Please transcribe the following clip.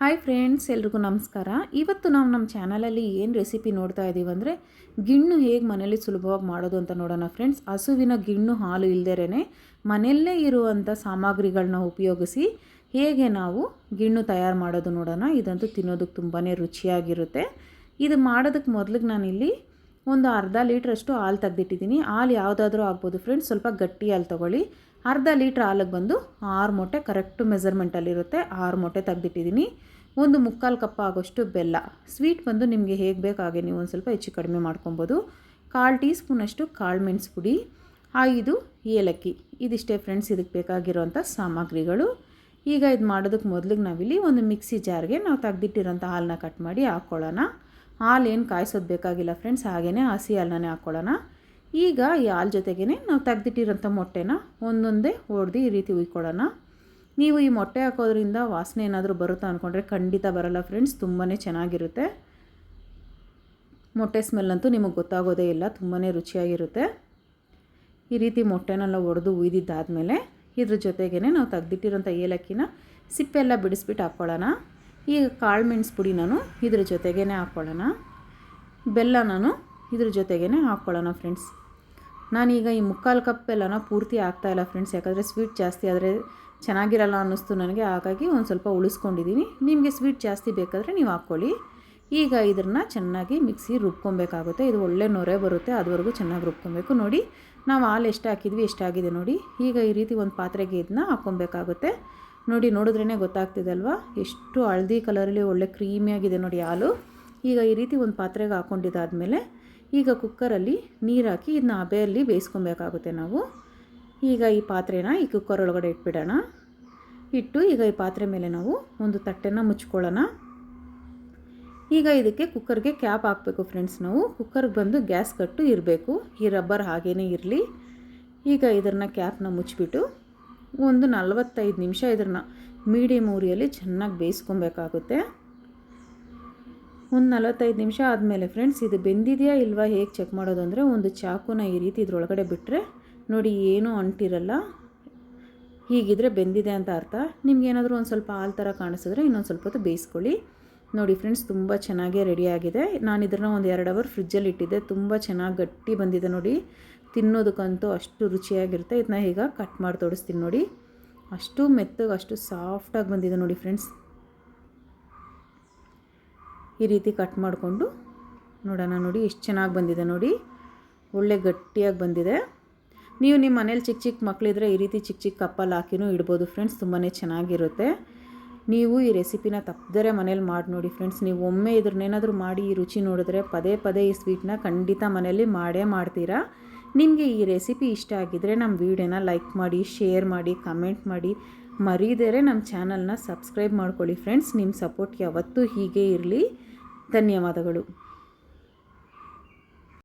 Hi friends ಎಲ್ರಿಗೂ ನಮಸ್ಕಾರ. ಇವತ್ತು ನಾವು ನಮ್ಮ ಚಾನಲಲ್ಲಿ ಏನು ರೆಸಿಪಿ ನೋಡ್ತಾ ಇದ್ದೀವಿ ಅಂದರೆ ಗಿಣ್ಣು ಹೇಗೆ ಮನೇಲಿ ಸುಲಭವಾಗಿ ಮಾಡೋದು ಅಂತ ನೋಡೋಣ ಫ್ರೆಂಡ್ಸ್ ಹಸುವಿನ ಗಿಣ್ಣು ಹಾಲು ಇಲ್ಲದೇ ಮನೆಯಲ್ಲೇ ಇರುವಂಥ ಸಾಮಗ್ರಿಗಳನ್ನ ಉಪಯೋಗಿಸಿ ಹೇಗೆ ನಾವು ಗಿಣ್ಣು ತಯಾರು ಮಾಡೋದು ನೋಡೋಣ. ಇದಂತೂ ತಿನ್ನೋದಕ್ಕೆ ತುಂಬಾ ರುಚಿಯಾಗಿರುತ್ತೆ. ಇದು ಮಾಡೋದಕ್ಕೆ ಮೊದಲಿಗೆ ನಾನಿಲ್ಲಿ ಒಂದು ಅರ್ಧ ಲೀಟ್ರಷ್ಟು ಹಾಲು ತೆಗೆದಿಟ್ಟಿದ್ದೀನಿ. ಹಾಲು ಯಾವುದಾದ್ರೂ ಆಗ್ಬೋದು ಫ್ರೆಂಡ್ಸ್ ಸ್ವಲ್ಪ ಗಟ್ಟಿ ಹಾಲು ತೊಗೊಳ್ಳಿ. ಅರ್ಧ ಲೀಟ್ರ್ ಹಾಲಿಗೆ ಬಂದು ಆರು ಮೊಟ್ಟೆ ಕರೆಕ್ಟು ಮೆಸರ್ಮೆಂಟಲ್ಲಿರುತ್ತೆ ಆರು ಮೊಟ್ಟೆ ತೆಗೆದಿಟ್ಟಿದ್ದೀನಿ. ಒಂದು ಮುಕ್ಕಾಲು ಕಪ್ ಆಗೋಷ್ಟು ಬೆಲ್ಲ. ಸ್ವೀಟ್ ಬಂದು ನಿಮಗೆ ಹೇಗೆ ಹಾಗೆ ನೀವು ಒಂದು ಸ್ವಲ್ಪ ಹೆಚ್ಚು ಕಡಿಮೆ ಮಾಡ್ಕೊಬೋದು. ಕಾಲು ಟೀ ಸ್ಪೂನಷ್ಟು ಕಾಳು ಮೆಣಸು ಪುಡಿ, ಐದು ಏಲಕ್ಕಿ. ಇದಿಷ್ಟೇ ಫ್ರೆಂಡ್ಸ್ ಇದಕ್ಕೆ ಬೇಕಾಗಿರುವಂಥ ಸಾಮಗ್ರಿಗಳು. ಈಗ ಇದು ಮಾಡೋದಕ್ಕೆ ಮೊದಲಿಗೆ ನಾವಿಲ್ಲಿ ಒಂದು ಮಿಕ್ಸಿ ಜಾರ್ಗೆ ನಾವು ತೆಗೆದಿಟ್ಟಿರೋಂಥ ಹಾಲನ್ನ ಕಟ್ ಮಾಡಿ ಹಾಕ್ಕೊಳ್ಳೋಣ ಹಾಲು ಏನು ಕಾಯಿಸೋದು ಬೇಕಾಗಿಲ್ಲ ಫ್ರೆಂಡ್ಸ್ ಹಾಗೆಯೇ ಹಸಿ ಹಾಲನ್ನೇ ಹಾಕ್ಕೊಳ್ಳೋಣ ಈಗ ಈ ಹಾಲು ಜೊತೆಗೇ ನಾವು ತೆಗ್ದಿಟ್ಟಿರೋಂಥ ಮೊಟ್ಟೆನ ಒಂದೊಂದೇ ಹೊಡೆದು ಈ ರೀತಿ ಉಯ್ಕೊಳ್ಳೋಣ. ನೀವು ಈ ಮೊಟ್ಟೆ ಹಾಕೋದ್ರಿಂದ ವಾಸನೆ ಏನಾದರೂ ಬರುತ್ತಾ ಅಂದ್ಕೊಂಡ್ರೆ ಖಂಡಿತ ಬರಲ್ಲ ಫ್ರೆಂಡ್ಸ್ ತುಂಬಾ ಚೆನ್ನಾಗಿರುತ್ತೆ. ಮೊಟ್ಟೆ ಸ್ಮೆಲ್ ಅಂತೂ ನಿಮಗೆ ಗೊತ್ತಾಗೋದೇ ಇಲ್ಲ ತುಂಬಾ ರುಚಿಯಾಗಿರುತ್ತೆ. ಈ ರೀತಿ ಮೊಟ್ಟೆನೆಲ್ಲ ಒಡೆದು ಉಯ್ದಿದ್ದಾದಮೇಲೆ ಇದ್ರ ಜೊತೆಗೇ ನಾವು ತೆಗ್ದಿಟ್ಟಿರೋಂಥ ಏಲಕ್ಕಿನ ಸಿಪ್ಪೆಲ್ಲ ಬಿಡಿಸ್ಬಿಟ್ಟು ಹಾಕ್ಕೊಳ್ಳೋಣ. ಈಗ ಕಾಳು ಮೆಣಸು ಪುಡಿ ನಾನು ಇದ್ರ ಜೊತೆಗೇ ಹಾಕ್ಕೊಳ್ಳೋಣ. ಬೆಲ್ಲ ನಾನು ಇದ್ರ ಜೊತೆಗೇ ಹಾಕ್ಕೊಳ್ಳೋಣ ಫ್ರೆಂಡ್ಸ್. ನಾನೀಗ ಈ ಮುಕ್ಕಾಲು ಕಪ್ ಎಲ್ಲನ ಪೂರ್ತಿ ಆಗ್ತಾಯಿಲ್ಲ ಫ್ರೆಂಡ್ಸ್ ಯಾಕಂದರೆ ಸ್ವೀಟ್ ಜಾಸ್ತಿ ಆದರೆ ಚೆನ್ನಾಗಿರಲ್ಲ ಅನ್ನಿಸ್ತು ನನಗೆ, ಹಾಗಾಗಿ ಒಂದು ಸ್ವಲ್ಪ ಉಳಿಸ್ಕೊಂಡಿದ್ದೀನಿ ನಿಮಗೆ ಸ್ವೀಟ್ ಜಾಸ್ತಿ ಬೇಕಾದರೆ ನೀವು ಹಾಕ್ಕೊಳ್ಳಿ. ಈಗ ಇದನ್ನು ಚೆನ್ನಾಗಿ ಮಿಕ್ಸಿ ರುಬ್ಕೊಬೇಕಾಗುತ್ತೆ. ಇದು ಒಳ್ಳೆ ನೊರೆ ಬರುತ್ತೆ, ಅದುವರೆಗೂ ಚೆನ್ನಾಗಿ ರುಬ್ಕೊಬೇಕು. ನೋಡಿ, ನಾವು ಹಾಲು ಎಷ್ಟು ಹಾಕಿದ್ವಿ ಎಷ್ಟಾಗಿದೆ ನೋಡಿ. ಈಗ ಈ ರೀತಿ ಒಂದು ಪಾತ್ರೆಗೆ ಇದನ್ನ ಹಾಕ್ಕೊಬೇಕಾಗುತ್ತೆ. ನೋಡಿ ನೋಡಿದ್ರೇ ಗೊತ್ತಾಗ್ತಿದೆ ಅಲ್ವಾ ಎಷ್ಟು ಹಳದಿ ಕಲರಲ್ಲಿ ಒಳ್ಳೆ ಕ್ರೀಮಿಯಾಗಿದೆ ನೋಡಿ ಹಾಲು. ಈಗ ಈ ರೀತಿ ಒಂದು ಪಾತ್ರೆಗೆ ಹಾಕ್ಕೊಂಡಿದ್ದಾದಮೇಲೆ ಈಗ ಕುಕ್ಕರಲ್ಲಿ ನೀರು ಹಾಕಿ ಇದನ್ನ ಹಬೆಯಲ್ಲಿ ಬೇಯಿಸ್ಕೊಬೇಕಾಗುತ್ತೆ ನಾವು. ಈಗ ಈ ಪಾತ್ರೆನ ಈ ಕುಕ್ಕರ್ ಒಳಗಡೆ ಇಟ್ಬಿಡೋಣ. ಇಟ್ಟು ಈಗ ಈ ಪಾತ್ರೆ ಮೇಲೆ ನಾವು ಒಂದು ತಟ್ಟೆನ ಮುಚ್ಕೊಳ್ಳೋಣ. ಈಗ ಇದಕ್ಕೆ ಕುಕ್ಕರ್ಗೆ ಕ್ಯಾಪ್ ಹಾಕಬೇಕು ಫ್ರೆಂಡ್ಸ್ ನಾವು. ಕುಕ್ಕರ್ಗೆ ಬಂದು ಗ್ಯಾಸ್ ಕಟ್ಟು ಇರಬೇಕು. ಈ ರಬ್ಬರ್ ಹಾಗೇ ಇರಲಿ. ಈಗ ಇದನ್ನು ಕ್ಯಾಪ್ನ ಮುಚ್ಚಿಬಿಟ್ಟು ಒಂದು ನಲವತ್ತೈದು ನಿಮಿಷ ಇದನ್ನು ಮೀಡಿಯಮ್ ಊರಿಯಲ್ಲಿ ಚೆನ್ನಾಗಿ ಬೇಯಿಸ್ಕೊಬೇಕಾಗುತ್ತೆ. ಒಂದು ನಲವತ್ತೈದು ನಿಮಿಷ ಆದಮೇಲೆ ಫ್ರೆಂಡ್ಸ್ ಇದು ಬೆಂದಿದೆಯಾ ಇಲ್ವಾ? ಹೇಗೆ ಚೆಕ್ ಮಾಡೋದು ಅಂದರೆ ಒಂದು ಚಾಕುನ ಈ ರೀತಿ ಇದ್ರೊಳಗಡೆ ಬಿಟ್ಟರೆ ನೋಡಿ ಏನೂ ಅಂಟಿರಲ್ಲ. ಹೀಗಿದ್ರೆ ಬೆಂದಿದೆ ಅಂತ ಅರ್ಥ. ನಿಮ್ಗೇನಾದರೂ ಒಂದು ಸ್ವಲ್ಪ ಹಾಲು ಥರ ಕಾಣಿಸಿದ್ರೆ ಇನ್ನೊಂದು ಸ್ವಲ್ಪ ಹೊತ್ತು ಬೇಯಿಸ್ಕೊಳ್ಳಿ. ನೋಡಿ ಫ್ರೆಂಡ್ಸ್ ತುಂಬ ಚೆನ್ನಾಗೇ ರೆಡಿಯಾಗಿದೆ ನಾನು ಇದನ್ನು ಒಂದು ಎರಡು ಅವರ್ ಫ್ರಿಜ್ಜಲ್ಲಿ ಇಟ್ಟಿದ್ದೆ. ತುಂಬ ಚೆನ್ನಾಗಿ ಗಟ್ಟಿ ಬಂದಿದೆ ನೋಡಿ. ತಿನ್ನೋದಕ್ಕಂತೂ ಅಷ್ಟು ರುಚಿಯಾಗಿರುತ್ತೆ. ಇದನ್ನ ಈಗ ಕಟ್ ಮಾಡಿ ತೋರಿಸ್ತೀನಿ ನೋಡಿ. ಅಷ್ಟು ಮೆತ್ತಗೆ, ಅಷ್ಟು ಸಾಫ್ಟಾಗಿ ಬಂದಿದೆ ನೋಡಿ ಫ್ರೆಂಡ್ಸ್ ಈ ರೀತಿ ಕಟ್ ಮಾಡಿಕೊಂಡು ನೋಡೋಣ ನೋಡಿ ಎಷ್ಟು ಚೆನ್ನಾಗಿ ಬಂದಿದೆ ನೋಡಿ. ಒಳ್ಳೆ ಗಟ್ಟಿಯಾಗಿ ಬಂದಿದೆ. ನೀವು ನಿಮ್ಮ ಮನೇಲಿ ಚಿಕ್ಕ ಚಿಕ್ಕ ಮಕ್ಕಳಿದ್ರೆ ಈ ರೀತಿ ಚಿಕ್ಕ ಚಿಕ್ಕ ಕಪ್ಪಲ್ಲಿ ಹಾಕಿನೂ ಇಡ್ಬೋದು ಫ್ರೆಂಡ್ಸ್ ತುಂಬಾ ಚೆನ್ನಾಗಿರುತ್ತೆ. ನೀವು ಈ ರೆಸಿಪಿನ ತಪ್ಪದರೆ ಮನೇಲಿ ಮಾಡಿ ನೋಡಿ ಫ್ರೆಂಡ್ಸ್ ನೀವು ಒಮ್ಮೆ ಇದ್ರನ್ನೇನಾದರೂ ಮಾಡಿ ಈ ರುಚಿ ನೋಡಿದ್ರೆ ಪದೇ ಪದೇ ಈ ಸ್ವೀಟ್ನ ಖಂಡಿತ ಮನೆಯಲ್ಲಿ ಮಾಡೇ ಮಾಡ್ತೀರಾ. ನಿಮಗೆ ಈ ರೆಸಿಪಿ ಇಷ್ಟ ಆಗಿದ್ದರೆ ನಮ್ಮ ವೀಡಿಯೋನ ಲೈಕ್ ಮಾಡಿ ಶೇರ್ ಮಾಡಿ ಕಮೆಂಟ್ ಮಾಡಿ ಮರೀದೇರೆ ನಮ್ಮ ಚಾನಲ್ನ ಸಬ್ಸ್ಕ್ರೈಬ್ ಮಾಡ್ಕೊಳ್ಳಿ ಫ್ರೆಂಡ್ಸ್. ನಿಮ್ಮ ಸಪೋರ್ಟ್ ಯಾವತ್ತೂ ಹೀಗೆ ಇರಲಿ. ಧನ್ಯವಾದಗಳು.